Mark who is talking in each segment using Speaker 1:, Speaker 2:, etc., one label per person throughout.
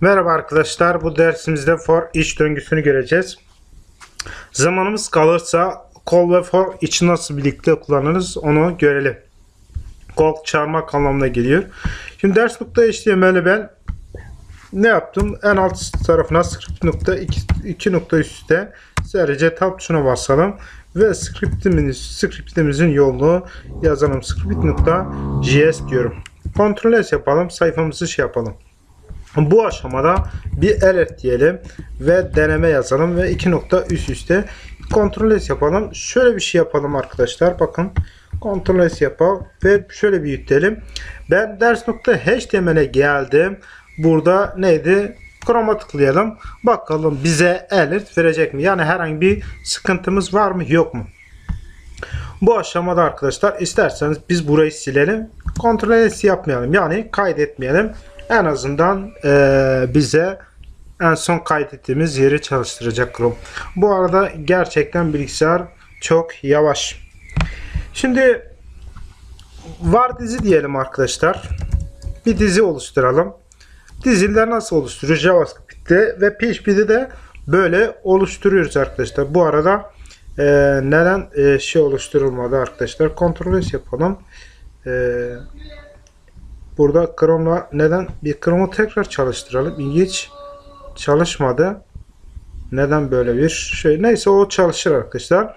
Speaker 1: Merhaba arkadaşlar. Bu dersimizde for iç döngüsünü göreceğiz. Zamanımız kalırsa call ve for içi nasıl birlikte kullanırız onu görelim. Call çağırmak anlamına geliyor. Şimdi ders nokta HTML'e ben ne yaptım? En alt tarafına script nokta iki, iki nokta üstte sadece tab tuşuna basalım ve scriptimiz, scriptimizin yolunu yazalım. Script nokta js diyorum. Ctrl S yapalım. Sayfamızı şey yapalım. Bu aşamada bir alert diyelim ve deneme yazalım ve iki nokta üst üste Ctrl S yapalım. Şöyle bir şey yapalım arkadaşlar. Bakın Ctrl S yapalım ve şöyle büyütelim. Ben ders.html'e geldim. Burada neydi? Chrome'a tıklayalım. Bakalım bize alert verecek mi? Yani herhangi bir sıkıntımız var mı yok mu? Bu aşamada arkadaşlar isterseniz biz burayı silelim. Ctrl S yapmayalım. Yani kaydetmeyelim. En azından eee, bize en son kaydettiğimiz yeri çalıştıracak Chrome. Bu arada gerçekten bilgisayar çok yavaş. Şimdi var dizi diyelim arkadaşlar. Bir dizi oluşturalım. Diziler nasıl oluşturuyoruz? JavaScript'te ve PHP'de de böyle oluşturuyoruz arkadaşlar. Bu arada e, neden e, şey oluşturulmadı arkadaşlar? Ctrl S yapalım. E, burada Chrome'la neden bir Chrome'u tekrar çalıştıralım. İlginç çalışmadı. Neden böyle bir şey? Neyse o çalışır arkadaşlar.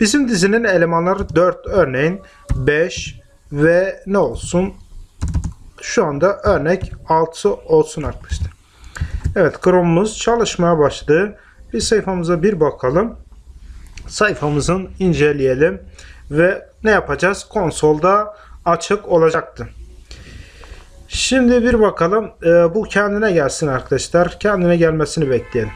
Speaker 1: Bizim dizinin elemanları 4 örneğin 5 ve ne olsun? Şu anda örnek 6 olsun arkadaşlar. Evet Chrome'umuz çalışmaya başladı. Bir sayfamıza bir bakalım. Sayfamızın inceleyelim ve ne yapacağız? Konsolda açık olacaktı. Şimdi bir bakalım. Ee, bu kendine gelsin arkadaşlar. Kendine gelmesini bekleyelim.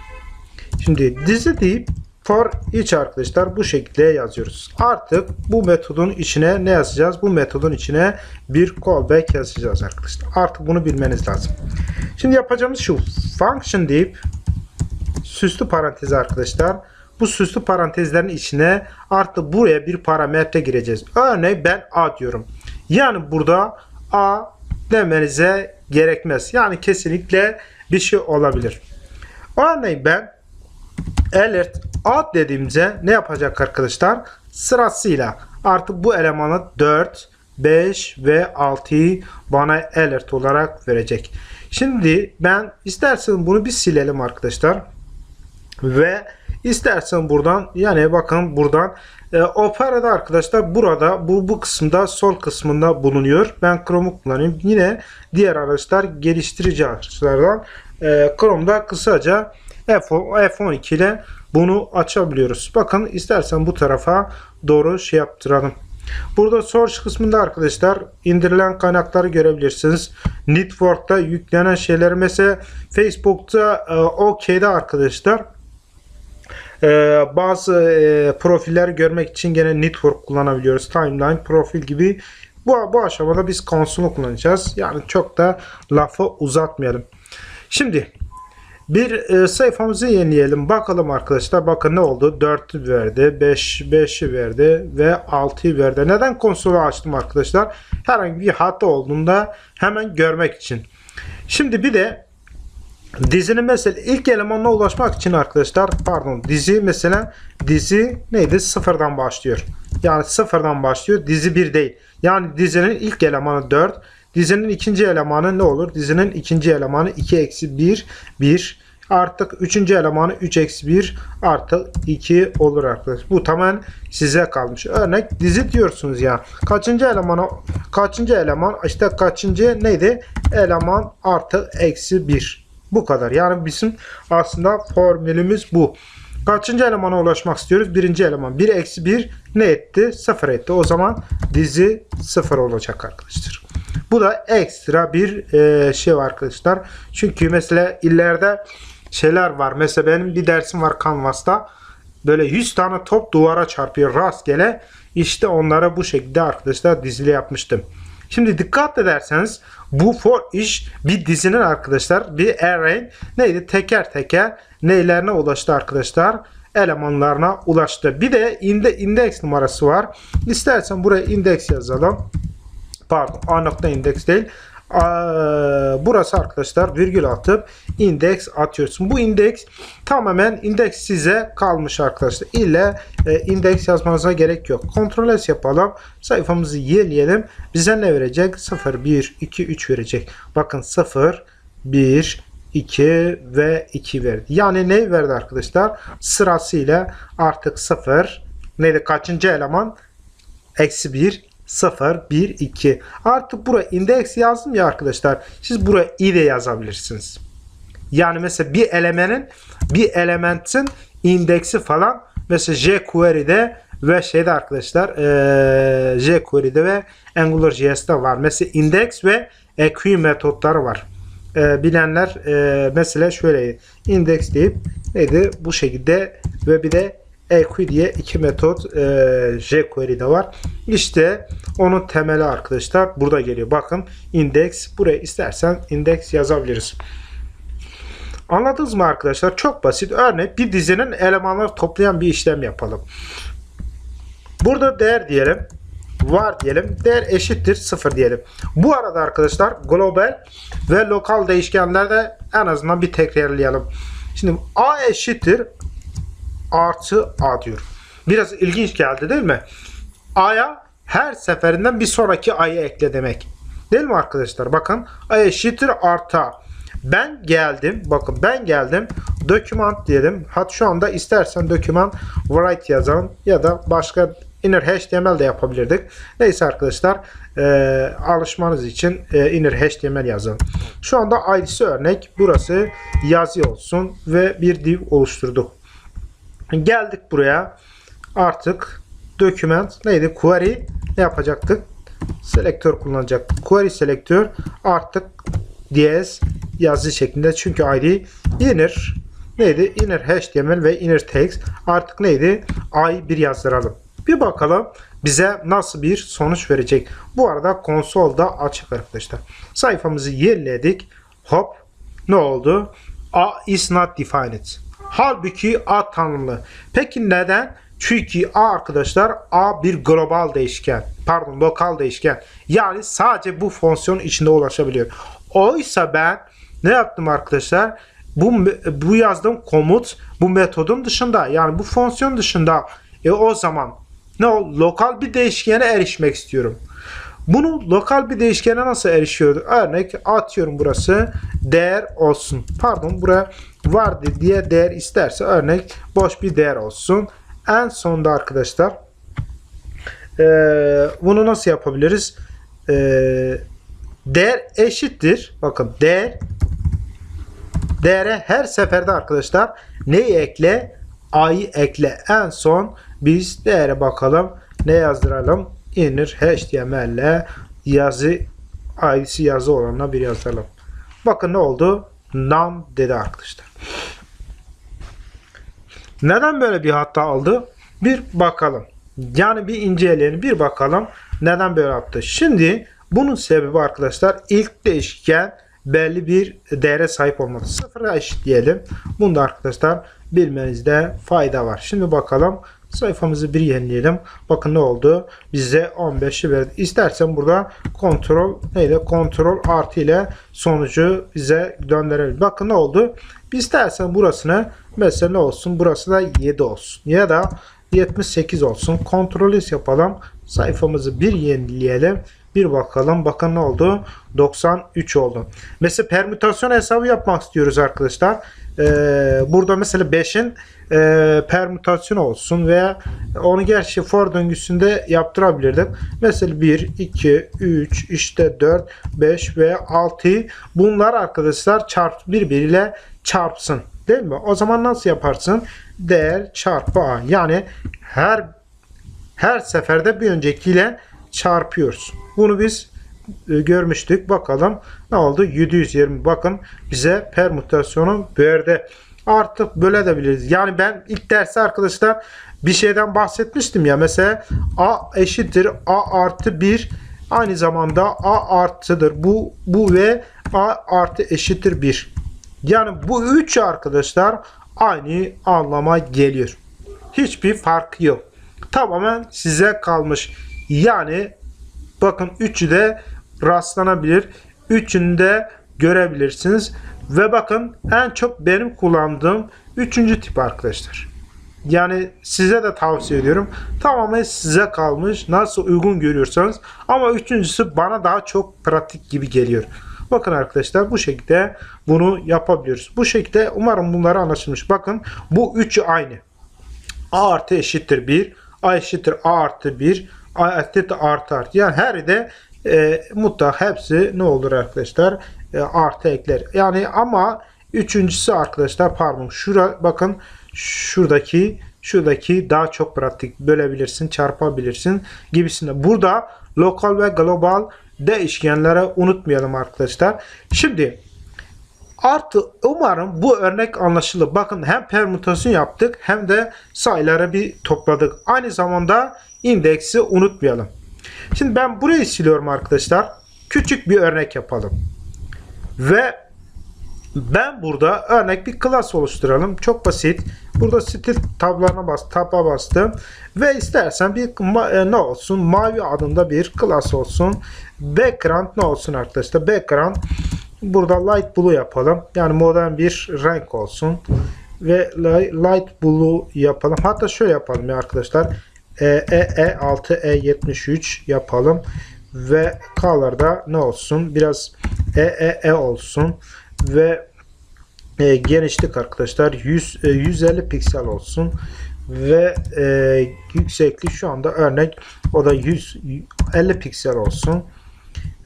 Speaker 1: Şimdi dizi deyip for each arkadaşlar bu şekilde yazıyoruz. Artık bu metodun içine ne yazacağız? Bu metodun içine bir callback yazacağız arkadaşlar. Artık bunu bilmeniz lazım. Şimdi yapacağımız şu function deyip süslü parantez arkadaşlar. Bu süslü parantezlerin içine artık buraya bir parametre gireceğiz. Örneğin ben A diyorum. Yani burada A demenize gerekmez. Yani kesinlikle bir şey olabilir. Örneğin ben alert ad dediğimizde ne yapacak arkadaşlar? Sırasıyla artık bu elemanı 4, 5 ve 6'yı bana alert olarak verecek. Şimdi ben istersen bunu bir silelim arkadaşlar. Ve istersen buradan yani bakın buradan e, Opera'da arkadaşlar burada bu bu kısımda sol kısmında bulunuyor. Ben Chrome'u kullanayım. Yine diğer araçlar geliştirici araçlardan e, Chrome'da kısaca F10, F12 ile bunu açabiliyoruz. Bakın istersen bu tarafa doğru şey yaptıralım. Burada source kısmında arkadaşlar indirilen kaynakları görebilirsiniz. Network'ta yüklenen şeyler mesela Facebook'ta e, OK'de arkadaşlar bazı e, profiller görmek için gene network kullanabiliyoruz. Timeline, profil gibi. Bu, bu aşamada biz konsolu kullanacağız. Yani çok da lafı uzatmayalım. Şimdi bir e, sayfamızı yenileyelim. Bakalım arkadaşlar. Bakın ne oldu? 4'ü verdi. 5 5'i verdi ve 6'yı verdi. Neden konsolu açtım arkadaşlar? Herhangi bir hata olduğunda hemen görmek için. Şimdi bir de dizinin mesela ilk elemanına ulaşmak için arkadaşlar pardon dizi mesela dizi neydi? Sıfırdan başlıyor. Yani sıfırdan başlıyor. Dizi 1 değil. Yani dizinin ilk elemanı 4. Dizinin ikinci elemanı ne olur? Dizinin ikinci elemanı 2 eksi 1 1 artık üçüncü elemanı 3 eksi 1 artı 2 olur arkadaşlar. Bu tamamen size kalmış. Örnek dizi diyorsunuz ya. Kaçıncı elemana kaçıncı eleman işte kaçıncı neydi? Eleman artı eksi 1. Bu kadar. Yani bizim aslında formülümüz bu. Kaçıncı elemana ulaşmak istiyoruz? Birinci eleman. 1 eksi 1 ne etti? 0 etti. O zaman dizi 0 olacak arkadaşlar. Bu da ekstra bir e, şey var arkadaşlar. Çünkü mesela ileride şeyler var. Mesela benim bir dersim var Canvas'ta. Böyle 100 tane top duvara çarpıyor rastgele. İşte onlara bu şekilde arkadaşlar dizili yapmıştım. Şimdi dikkat ederseniz bu for iş bir dizinin arkadaşlar bir array neydi teker teker neylerine ulaştı arkadaşlar elemanlarına ulaştı. Bir de inde, indeks numarası var. İstersen buraya indeks yazalım. Pardon A nokta indeks değil. Burası arkadaşlar virgül atıp indeks atıyorsun. Bu indeks tamamen indeks size kalmış arkadaşlar. İlle e, indeks yazmanıza gerek yok. Ctrl S yapalım. Sayfamızı yenileyelim. Bize ne verecek? 0, 1, 2, 3 verecek. Bakın 0, 1, 2 ve 2 verdi. Yani ne verdi arkadaşlar? Sırasıyla artık 0 neydi? Kaçıncı eleman? Eksi 1, 0, 1, 2. Artık buraya indeks yazdım ya arkadaşlar. Siz buraya i de yazabilirsiniz. Yani mesela bir elemanın bir elementin indeksi falan mesela jQuery'de ve şeyde arkadaşlar eee jQuery'de ve AngularJS'de var. Mesela index ve equi metotları var. Eee, bilenler eee, mesela şöyle index deyip neydi bu şekilde ve bir de equi diye iki metot eee jQuery'de var. İşte onun temeli arkadaşlar burada geliyor. Bakın index buraya istersen index yazabiliriz. Anladınız mı arkadaşlar? Çok basit. Örnek bir dizinin elemanları toplayan bir işlem yapalım. Burada değer diyelim. Var diyelim. Değer eşittir 0 diyelim. Bu arada arkadaşlar global ve lokal değişkenlerde en azından bir tekrarlayalım. Şimdi a eşittir artı a diyor. Biraz ilginç geldi değil mi? a'ya her seferinden bir sonraki ayı ekle demek. Değil mi arkadaşlar? Bakın a eşittir artı a. Ben geldim. Bakın ben geldim. Document diyelim. Hatta şu anda istersen document write yazalım ya da başka inner HTML de yapabilirdik. Neyse arkadaşlar e, alışmanız için e, inner HTML yazalım. Şu anda ID'si örnek. Burası yazı olsun ve bir div oluşturduk. Geldik buraya. Artık document neydi? Query ne yapacaktık? Selektör kullanacaktık. Query selektör artık DS yazı şeklinde. Çünkü ID inner neydi? Inner HTML ve inner text artık neydi? I1 yazdıralım. Bir bakalım bize nasıl bir sonuç verecek. Bu arada konsolda açık arkadaşlar. Sayfamızı yeniledik. Hop ne oldu? A is not defined. Halbuki A tanımlı. Peki neden? Çünkü A arkadaşlar A bir global değişken. Pardon lokal değişken. Yani sadece bu fonksiyon içinde ulaşabiliyor. Oysa ben ne yaptım arkadaşlar? Bu, bu yazdığım komut bu metodun dışında yani bu fonksiyon dışında e o zaman ne o lokal bir değişkene erişmek istiyorum. Bunu lokal bir değişkene nasıl erişiyordu? Örnek atıyorum burası değer olsun. Pardon buraya vardı diye değer isterse örnek boş bir değer olsun. En sonunda arkadaşlar eee, bunu nasıl yapabiliriz? Eee değer eşittir. Bakın değer değere her seferde arkadaşlar neyi ekle? A'yı ekle. En son biz değere bakalım. Ne yazdıralım? Inner HTML yazı ID'si yazı olanına bir yazalım. Bakın ne oldu? None dedi arkadaşlar. Neden böyle bir hata aldı? Bir bakalım. Yani bir inceleyelim, bir bakalım neden böyle yaptı. Şimdi bunun sebebi arkadaşlar ilk değişken belli bir değere sahip olması. Sıfıra eşit diyelim. Bunda arkadaşlar bilmenizde fayda var. Şimdi bakalım sayfamızı bir yenileyelim. Bakın ne oldu? Bize 15'i verdi. İstersen burada kontrol neyle? Kontrol artı ile sonucu bize döndürelim. Bakın ne oldu? İstersen burasını mesela ne olsun? Burası da 7 olsun. Ya da 78 olsun. Kontrol yapalım. Sayfamızı bir yenileyelim. Bir bakalım. Bakın ne oldu? 93 oldu. Mesela permütasyon hesabı yapmak istiyoruz arkadaşlar. Ee, burada mesela 5'in e, permütasyonu olsun veya onu gerçi for döngüsünde yaptırabilirdik. Mesela 1, 2, 3, işte 4, 5 ve 6 bunlar arkadaşlar çarp birbiriyle çarpsın. Değil mi? O zaman nasıl yaparsın? Değer çarpı a. Yani her her seferde bir öncekiyle çarpıyoruz. Bunu biz e, görmüştük. Bakalım ne oldu? 720. Bakın bize permütasyonu verdi. Artık böyle de biliriz. Yani ben ilk derste arkadaşlar bir şeyden bahsetmiştim ya. Mesela a eşittir a artı 1 aynı zamanda a artıdır. Bu bu ve a artı eşittir 1. Yani bu üç arkadaşlar aynı anlama geliyor. Hiçbir fark yok. Tamamen size kalmış. Yani bakın üçü de rastlanabilir. üçünü de görebilirsiniz. Ve bakın en çok benim kullandığım üçüncü tip arkadaşlar. Yani size de tavsiye ediyorum. Tamamen size kalmış. Nasıl uygun görüyorsanız. Ama üçüncüsü bana daha çok pratik gibi geliyor. Bakın arkadaşlar bu şekilde bunu yapabiliyoruz. Bu şekilde umarım bunları anlaşılmış. Bakın bu üçü aynı. A artı eşittir 1. A eşittir A artı 1. A eşittir artı artı. Yani her de e, mutlak hepsi ne olur arkadaşlar? E, artı ekler. Yani ama üçüncüsü arkadaşlar pardon. Şura bakın şuradaki şuradaki daha çok pratik bölebilirsin, çarpabilirsin gibisinde. Burada lokal ve global değişkenleri unutmayalım arkadaşlar. Şimdi Artı umarım bu örnek anlaşılır. Bakın hem permütasyon yaptık hem de sayıları bir topladık. Aynı zamanda indeksi unutmayalım. Şimdi ben burayı siliyorum arkadaşlar. Küçük bir örnek yapalım. Ve ben burada örnek bir klas oluşturalım. Çok basit. Burada stil tablarına bas, taba bastım. Ve istersen bir e, ne olsun? Mavi adında bir klas olsun. Background ne olsun arkadaşlar? Background Burada light blue yapalım. Yani modern bir renk olsun. Ve li- light blue yapalım. Hatta şöyle yapalım ya arkadaşlar. E, E, E6, E73 yapalım. Ve color'da ne olsun? Biraz E, E, E olsun. Ve e, genişlik arkadaşlar 100, e, 150 piksel olsun. Ve e, yükseklik şu anda örnek o da 150 piksel olsun.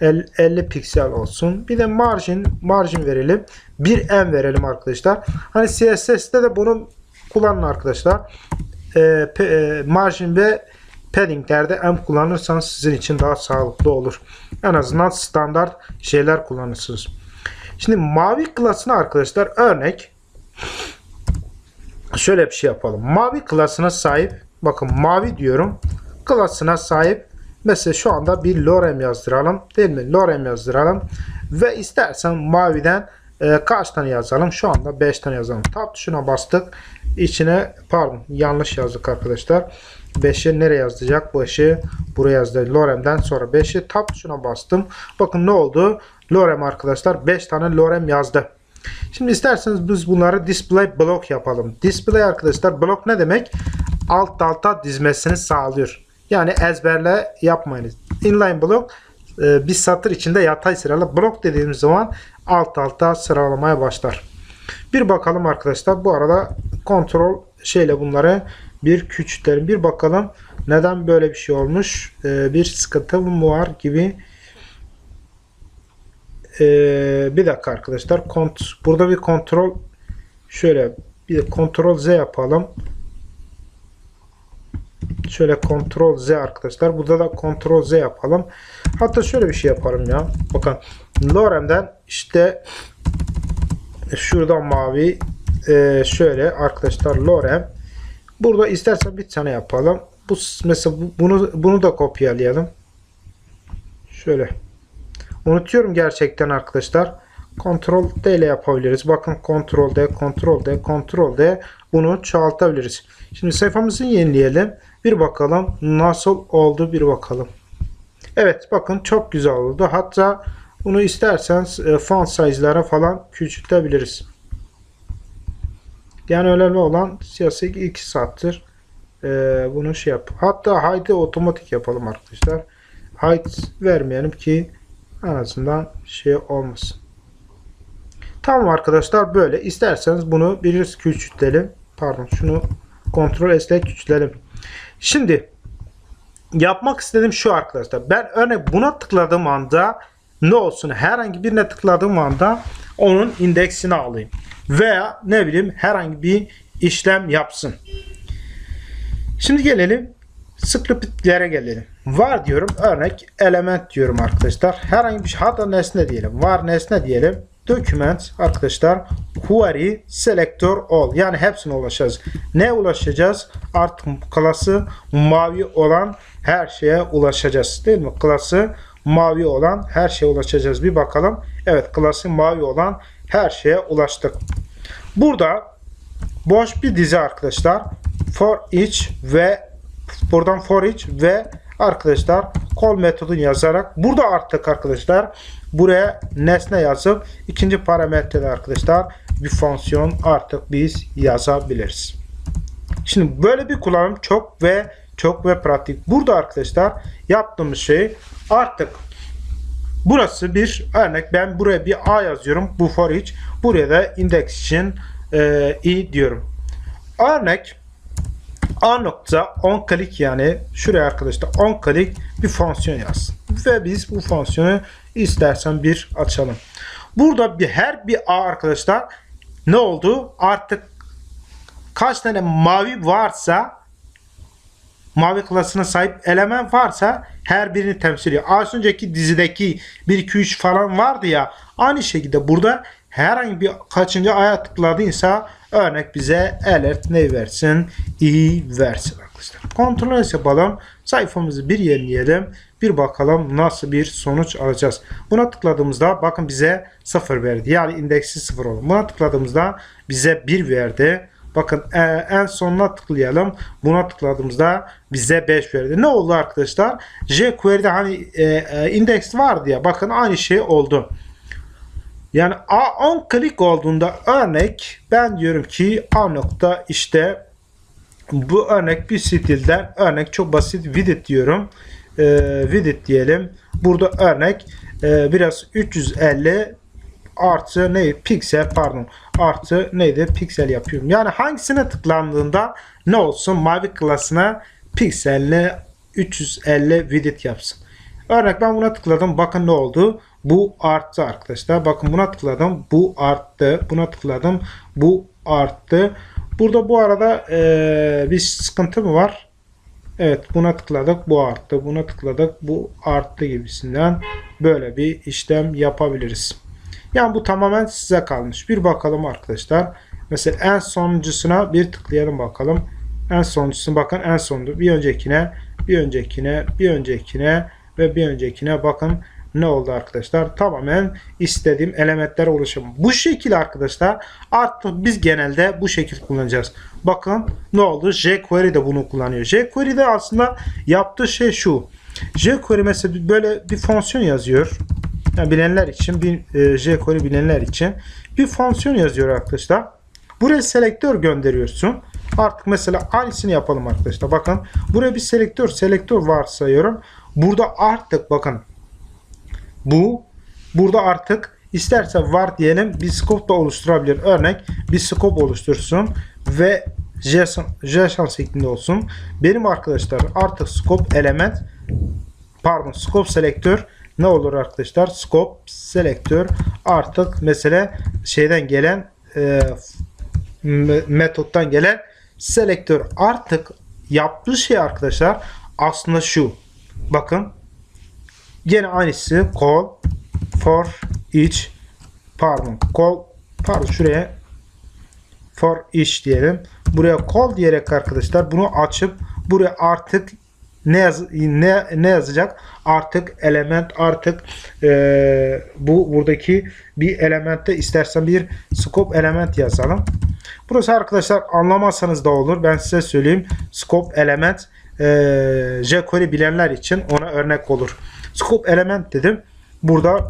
Speaker 1: 50 piksel olsun. Bir de margin margin verelim. Bir M verelim arkadaşlar. Hani CSS'te de bunu kullanın arkadaşlar. Pe, e, margin ve paddinglerde M kullanırsanız sizin için daha sağlıklı olur. En azından standart şeyler kullanırsınız. Şimdi mavi klasına arkadaşlar örnek şöyle bir şey yapalım. Mavi klasına sahip bakın mavi diyorum. Klasına sahip Mesela şu anda bir lorem yazdıralım. Değil mi? Lorem yazdıralım. Ve istersen maviden e, kaç tane yazalım? Şu anda 5 tane yazalım. Tab tuşuna bastık. İçine pardon yanlış yazdık arkadaşlar. 5'i nereye yazacak? Bu 5'i buraya yazdı. Lorem'den sonra 5'i tab tuşuna bastım. Bakın ne oldu? Lorem arkadaşlar 5 tane lorem yazdı. Şimdi isterseniz biz bunları display block yapalım. Display arkadaşlar block ne demek? Alt alta dizmesini sağlıyor. Yani ezberle yapmayınız. Inline block e, bir satır içinde yatay sıralı. Blok dediğimiz zaman alt alta sıralamaya başlar. Bir bakalım arkadaşlar. Bu arada kontrol şeyle bunları bir küçültelim. Bir bakalım neden böyle bir şey olmuş. E, bir sıkıntı mı var gibi. E, bir dakika arkadaşlar. Kont burada bir kontrol şöyle bir kontrol Z yapalım. Şöyle Ctrl Z arkadaşlar. Burada da Ctrl Z yapalım. Hatta şöyle bir şey yaparım ya. Bakın Lorem'den işte şurada mavi e, şöyle arkadaşlar Lorem. Burada istersen bir tane yapalım. Bu mesela bunu bunu da kopyalayalım. Şöyle. Unutuyorum gerçekten arkadaşlar. Ctrl D ile yapabiliriz. Bakın Ctrl D, Ctrl D, Ctrl D bunu çoğaltabiliriz. Şimdi sayfamızı yenileyelim. Bir bakalım nasıl oldu bir bakalım. Evet bakın çok güzel oldu. Hatta bunu isterseniz e, font size'lara falan küçültebiliriz. Yani önemli olan siyasi 2 saattir e, bunu şey yap. Hatta hide'ı otomatik yapalım arkadaşlar. Hide vermeyelim ki en azından şey olmasın. Tamam arkadaşlar böyle. İsterseniz bunu biraz küçültelim. Pardon şunu kontrol S ile küçültelim. Şimdi yapmak istediğim şu arkadaşlar. Ben örnek buna tıkladığım anda ne olsun herhangi birine tıkladığım anda onun indeksini alayım. Veya ne bileyim herhangi bir işlem yapsın. Şimdi gelelim scriptlere gelelim. Var diyorum örnek element diyorum arkadaşlar. Herhangi bir şey hatta nesne diyelim. Var nesne diyelim document arkadaşlar query selector all yani hepsine ulaşacağız. Ne ulaşacağız? Artık klası mavi olan her şeye ulaşacağız. Değil mi? Klası mavi olan her şeye ulaşacağız. Bir bakalım. Evet klası mavi olan her şeye ulaştık. Burada boş bir dizi arkadaşlar. For each ve buradan for each ve arkadaşlar call metodunu yazarak burada artık arkadaşlar buraya nesne yazıp ikinci parametrede arkadaşlar bir fonksiyon artık biz yazabiliriz. Şimdi böyle bir kullanım çok ve çok ve pratik. Burada arkadaşlar yaptığımız şey artık burası bir örnek. Ben buraya bir A yazıyorum. Bu for each. Buraya da index için e, i diyorum. Örnek A nokta on click yani şuraya arkadaşlar on click bir fonksiyon yaz. Ve biz bu fonksiyonu istersen bir açalım. Burada bir her bir A arkadaşlar ne oldu? Artık kaç tane mavi varsa mavi klasına sahip element varsa her birini temsil ediyor. Az önceki dizideki 1 2 3 falan vardı ya aynı şekilde burada herhangi bir kaçıncı aya tıkladıysa örnek bize alert ne versin? i versin arkadaşlar. Kontrol yapalım. Sayfamızı bir yenileyelim. Bir bakalım nasıl bir sonuç alacağız. Buna tıkladığımızda bakın bize 0 verdi. Yani indeksi 0 oldu. Buna tıkladığımızda bize 1 verdi. Bakın e, en sonuna tıklayalım. Buna tıkladığımızda bize 5 verdi. Ne oldu arkadaşlar? jQuery'de hani e, e, indeks vardı ya. Bakın aynı şey oldu. Yani A 10 klik olduğunda örnek ben diyorum ki A nokta işte bu örnek bir stilden örnek çok basit widget diyorum. E, widget diyelim. Burada örnek e, biraz 350 artı ne piksel pardon artı neydi piksel yapıyorum. Yani hangisine tıklandığında ne olsun mavi klasına pikselli 350 widget yapsın. Örnek ben buna tıkladım. Bakın ne oldu? Bu arttı arkadaşlar. Bakın buna tıkladım. Bu arttı. Buna tıkladım. Bu arttı. Burada bu arada ee, bir sıkıntı mı var? Evet buna tıkladık. Bu arttı. Buna tıkladık. Bu arttı gibisinden böyle bir işlem yapabiliriz. Yani bu tamamen size kalmış. Bir bakalım arkadaşlar. Mesela en sonuncusuna bir tıklayalım bakalım. En sonuncusuna bakın en sonunda bir öncekine, bir öncekine, bir öncekine ve bir öncekine bakın ne oldu arkadaşlar? Tamamen istediğim elementler oluşum. Bu şekil arkadaşlar artık biz genelde bu şekil kullanacağız. Bakın ne oldu? jQuery de bunu kullanıyor. jQuery de aslında yaptığı şey şu. jQuery mesela böyle bir fonksiyon yazıyor. Yani bilenler için bir e, jQuery bilenler için bir fonksiyon yazıyor arkadaşlar. Buraya selektör gönderiyorsun. Artık mesela aynısını yapalım arkadaşlar. Bakın buraya bir selektör selektör varsayıyorum. Burada artık bakın bu burada artık isterse var diyelim bir scope da oluşturabilir. Örnek bir scope oluştursun ve JSON, JSON şeklinde olsun. Benim arkadaşlar artık scope element pardon scope selektör ne olur arkadaşlar? Scope selektör artık mesela şeyden gelen e, metottan gelen selektör artık yaptığı şey arkadaşlar aslında şu. Bakın Gene aynısı call for each pardon call pardon şuraya for each diyelim. Buraya call diyerek arkadaşlar bunu açıp buraya artık ne yaz ne ne yazacak? Artık element artık e, bu buradaki bir elementte istersen bir scope element yazalım. Burası arkadaşlar anlamazsanız da olur. Ben size söyleyeyim. Scope element e, jQuery bilenler için ona örnek olur. Scope element dedim. Burada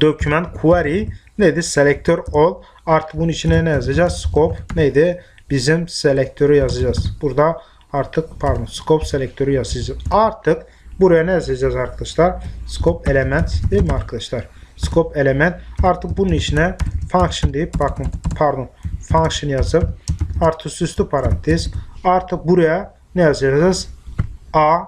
Speaker 1: document query neydi? Selektör all. Artık bunun içine ne yazacağız? Scope neydi? Bizim selektörü yazacağız. Burada artık pardon scope selektörü yazacağız. Artık buraya ne yazacağız arkadaşlar? Scope element değil mi arkadaşlar? Scope element artık bunun içine function deyip bakın pardon function yazıp artı süslü parantez artık buraya ne yazacağız? A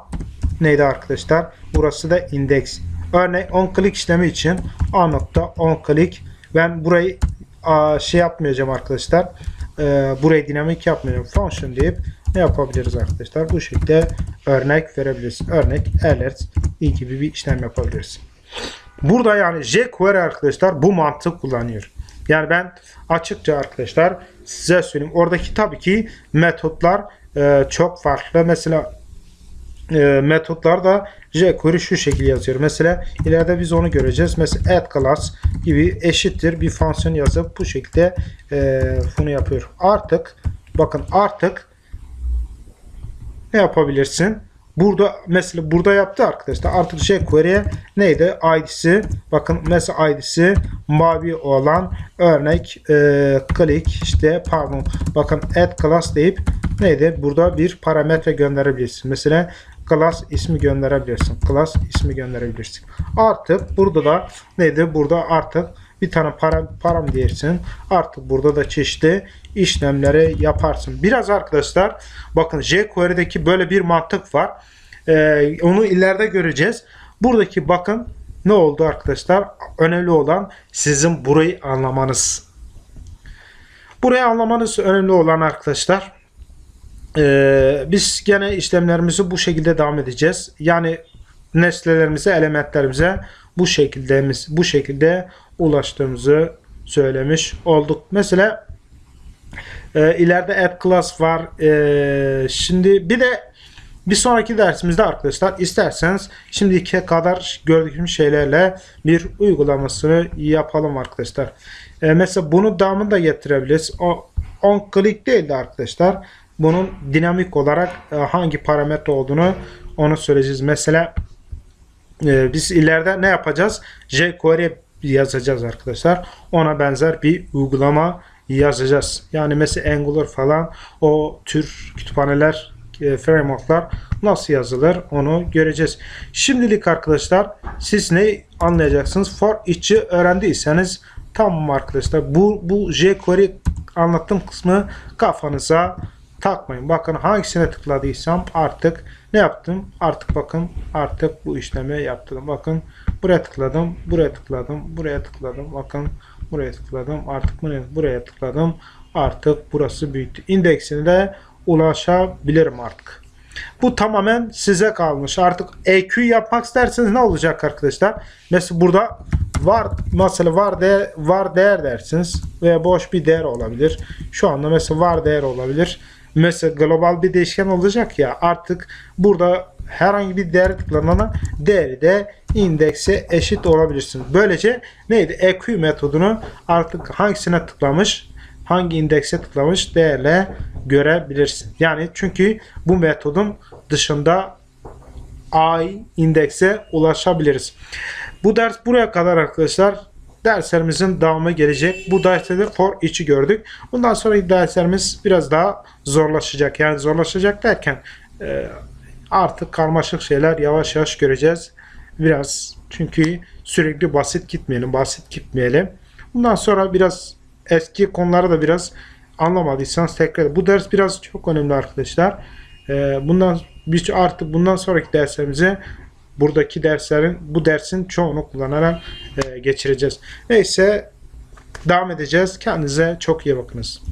Speaker 1: neydi arkadaşlar? Burası da index. Örneğin on click işlemi için a nokta on click ben burayı a, şey yapmayacağım arkadaşlar. E, burayı dinamik yapmayacağım. Function deyip ne yapabiliriz arkadaşlar? Bu şekilde örnek verebiliriz. Örnek alert gibi bir işlem yapabiliriz. Burada yani jQuery arkadaşlar bu mantık kullanıyor. Yani ben açıkça arkadaşlar size söyleyeyim. Oradaki tabii ki metotlar e, çok farklı. Mesela e, metotlar da jQuery şu şekilde yazıyor. Mesela ileride biz onu göreceğiz. Mesela add class gibi eşittir bir fonksiyon yazıp bu şekilde e, bunu yapıyor. Artık bakın artık ne yapabilirsin? Burada mesela burada yaptı arkadaşlar. Artık jQuery'e neydi? ID'si bakın mesela ID'si mavi olan örnek e, click işte pardon bakın add class deyip neydi? Burada bir parametre gönderebilirsin. Mesela class ismi gönderebilirsin. Class ismi gönderebilirsin. Artık burada da neydi? Burada artık bir tane param, param diyersin. Artık burada da çeşitli işlemleri yaparsın. Biraz arkadaşlar bakın jQuery'deki böyle bir mantık var. Ee, onu ileride göreceğiz. Buradaki bakın ne oldu arkadaşlar? Önemli olan sizin burayı anlamanız. Burayı anlamanız önemli olan arkadaşlar. Ee, biz gene işlemlerimizi bu şekilde devam edeceğiz. Yani nesnelerimize, elementlerimize bu şekilde bu şekilde ulaştığımızı söylemiş olduk. Mesela e, ileride add class var. E, şimdi bir de bir sonraki dersimizde arkadaşlar isterseniz şimdiki kadar gördüğümüz şeylerle bir uygulamasını yapalım arkadaşlar. E, mesela bunu devamını da getirebiliriz. O on click değil de arkadaşlar bunun dinamik olarak e, hangi parametre olduğunu onu söyleyeceğiz. Mesela e, biz ileride ne yapacağız? jQuery yazacağız arkadaşlar. Ona benzer bir uygulama yazacağız. Yani mesela Angular falan o tür kütüphaneler, e, frameworklar nasıl yazılır onu göreceğiz. Şimdilik arkadaşlar siz ne anlayacaksınız? For içi öğrendiyseniz tamam arkadaşlar. Bu, bu jQuery anlattığım kısmı kafanıza takmayın. Bakın hangisine tıkladıysam artık ne yaptım? Artık bakın artık bu işlemi yaptım. Bakın buraya tıkladım, buraya tıkladım, buraya tıkladım. Bakın buraya tıkladım. Artık buraya, buraya tıkladım. Artık burası büyüktü. İndeksine de ulaşabilirim artık. Bu tamamen size kalmış. Artık EQ yapmak isterseniz ne olacak arkadaşlar? Mesela burada var mesela var değer var değer dersiniz veya boş bir değer olabilir. Şu anda mesela var değer olabilir. Mesela global bir değişken olacak ya artık burada herhangi bir değer tıklanana değeri de indekse eşit olabilirsin. Böylece neydi? EQ metodunu artık hangisine tıklamış hangi indekse tıklamış değerle görebilirsin. Yani çünkü bu metodun dışında I indekse ulaşabiliriz. Bu ders buraya kadar arkadaşlar. Derslerimizin devamı gelecek. Bu derste de for içi gördük. Bundan sonraki derslerimiz biraz daha zorlaşacak. Yani zorlaşacak derken e, artık karmaşık şeyler yavaş yavaş göreceğiz. Biraz çünkü sürekli basit gitmeyelim, basit gitmeyelim. Bundan sonra biraz eski konuları da biraz anlamadıysanız tekrar bu ders biraz çok önemli arkadaşlar. Ee, bundan biz artık bundan sonraki derslerimize buradaki derslerin bu dersin çoğunu kullanarak e, geçireceğiz. Neyse devam edeceğiz. Kendinize çok iyi bakınız.